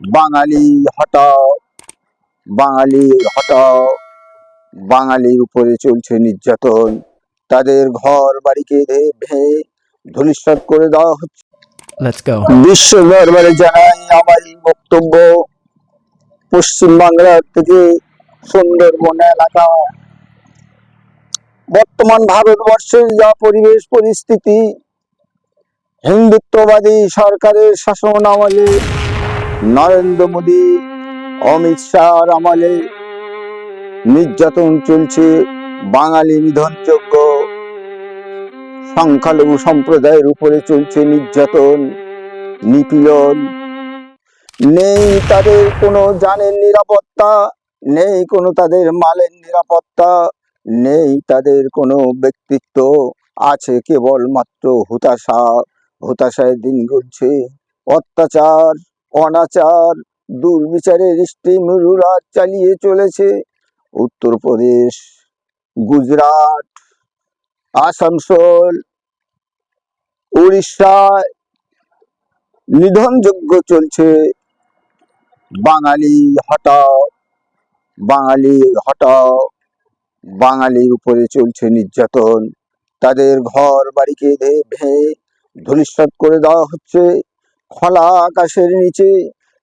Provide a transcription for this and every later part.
বাঙালি হটাও বাঙালি হটাও বাঙালির উপরে চলছে নির্যাতন। তাদের ঘর বাড়িকে ভেঙে ধূলিসাৎ করে দেওয়া হচ্ছে। বিশ্ব দরবারে জানাই আমার এই বক্তব্য। পশ্চিম বাংলার থেকে সুন্দরবন এলাকা। বর্তমান ভারতবর্ষের যা পরিবেশ পরিস্থিতি হিন্দুত্ববাদী সরকারের শাসন আমলে নরেন্দ্র মোদী, অমিত শাহর আমলে নির্যাতন চলছে বাঙালি নিধনযোগ্য। সংখ্যালঘু সম্প্রদায়ের উপরে চলছে নির্যাতন, নিপীড়ন। নেই তাদের কোনো জানের নিরাপত্তা, নেই কোনো তাদের মালের নিরাপত্তা, নেই তাদের কোনো ব্যক্তিত্ব, আছে কেবলমাত্র হুতাশা। হুতাশায় দিন গুলছে অত্যাচার। অনাচার, দুর্বিচারের স্টিমরুরা চালিয়ে চলেছে। উত্তরপ্রদেশ, গুজরাট, আসানসোল উড়িষ্যায় নিধনযোগ্য চলছে। বাঙালি হটাও বাঙালি হটাও, বাঙালির উপরে চলছে নির্যাতন। তাদের ঘর বাড়িকে ভেঙে করে দেওয়া হচ্ছে। খোলা আকাশের নিচে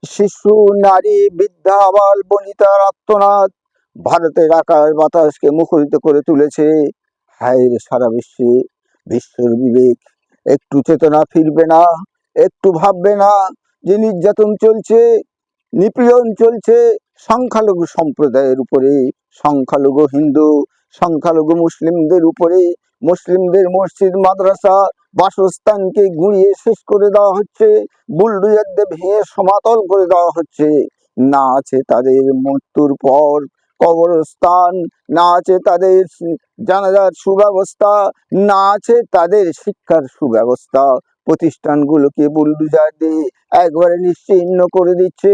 শিশু, নারী, বৃদ্ধা আবাল বনিতার আত্মনাদ ভারতের আকাশ বাতাসকে মুখরিত করে তুলেছে। হায় রে সারা বিশ্বে বিশ্বর বিবেক। একটু চেতনা ফিরবে না, একটু ভাববে না যে নির্যাতন চলছে, নিপীড়ন চলছে। সংখ্যালঘু সম্প্রদায়ের উপরে, সংখ্যালঘু হিন্দু, সংখ্যালঘু মুসলিমদের উপরে মুসলিমদের মসজিদ, মাদ্রাসা, বাসস্থানকে গুঁড়িয়ে শেষ করে দেওয়া হচ্ছে বুলডুজার দিয়ে ভেঙে সমাতল করে দেওয়া হচ্ছে। না আছে তাদের মৃত্যুর পর কবরস্থান, না আছে তাদের জানাজার সুব্যবস্থা, না আছে তাদের শিক্ষার সুব্যবস্থা। প্রতিষ্ঠানগুলোকে বুলডুজার দিয়ে একবারে নিশ্চিহ্ন করে দিচ্ছে।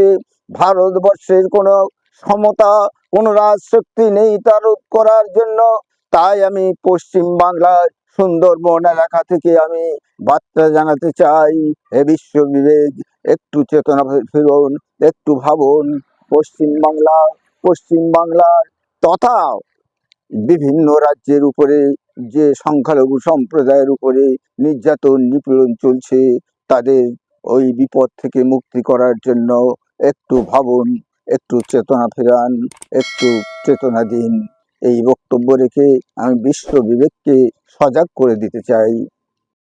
ভারতবর্ষের কোনো সমতা, কোনো রাজশক্তি নেই তা রোধ করার জন্য। তাই আমি পশ্চিম বাংলার সুন্দরবন এলাকা থেকে আমি বার্তা জানাতে চাই। হে বিশ্ব বিবেক একটু চেতনা ফিরুন একটু ভাবুন। পশ্চিম বাংলা, পশ্চিম বাংলার তথা বিভিন্ন রাজ্যের উপরে যে সংখ্যালঘু সম্প্রদায়ের উপরে নির্যাতন, নিপীড়ন চলছে, তাদের ওই বিপদ থেকে মুক্তি করার জন্য একটু ভাবুন, একটু চেতনা ফেরান, একটু চেতনা দিন। এই বক্তব্য রেখে আমি বিশ্ব বিবেককে সজাগ করে দিতে চাই।